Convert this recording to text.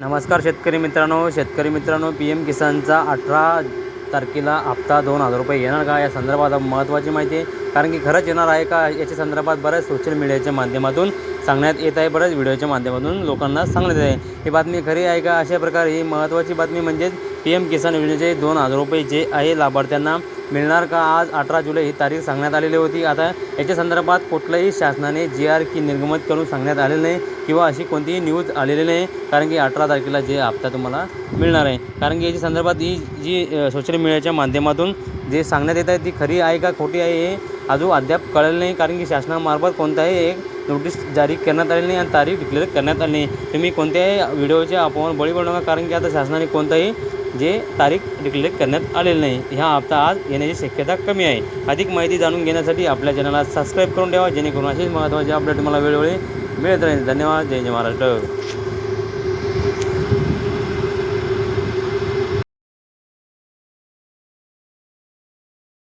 नमस्कार शेतकरी मित्रांनो शेतकरी मित्रांनो पी एम किसानचा अठरा तारखेला हप्ता दोन हजार रुपये येणार का? या संदर्भात महत्त्वाची माहिती आहे. कारण की खरंच येणार आहे का? याच्या संदर्भात बऱ्याच सोशल मीडियाच्या माध्यमातून सांगण्यात येत आहे. बऱ्याच व्हिडिओच्या माध्यमातून लोकांना सांगण्यात येत आहे. ही बातमी खरी आहे का? अशा प्रकारे ही महत्त्वाची बातमी म्हणजेच पी एम किसान योजनेचे दोन हजार रुपये जे आहे. लाभार्थ्यांना मिळणार का आज अठरा जुलै ही तारीख सांगण्यात आलेली होती. आता याच्या संदर्भात कुठलंही शासनाने जी आर की निर्गमत करून सांगण्यात आलेलं नाही किंवा अशी कोणतीही न्यूज आलेली नाही कारण की अठरा तारखेला जे हप्ता तुम्हाला मिळणार आहे. कारण की याच्या संदर्भात ही जी सोशल मीडियाच्या माध्यमातून जे सांगण्यात येत आहे ती खरी आहे का खोटी आहे हे अजून अद्याप कळलं नाही कारण की शासनामार्फत कोणताही एक नोटीस जारी करण्यात आलेली नाही आणि तारीख डिक्लेअर करण्यात आली नाही. तुम्ही कोणत्याही व्हिडिओच्या अफवावर बळी पडू नका कारण की आता शासनाने कोणताही जे तारीख डिक्लेअर करण्यात आलेली नाही. ह्या हप्ता आज येण्याची शक्यता कमी आहे. अधिक माहिती जाणून घेण्यासाठी आपल्या चॅनलला सबस्क्राईब करून ठेवा जेणेकरून असेच महत्त्वाचे अपडेट तुम्हाला वेळोवेळी मिळत राहील. धन्यवाद. जय जय महाराष्ट्र.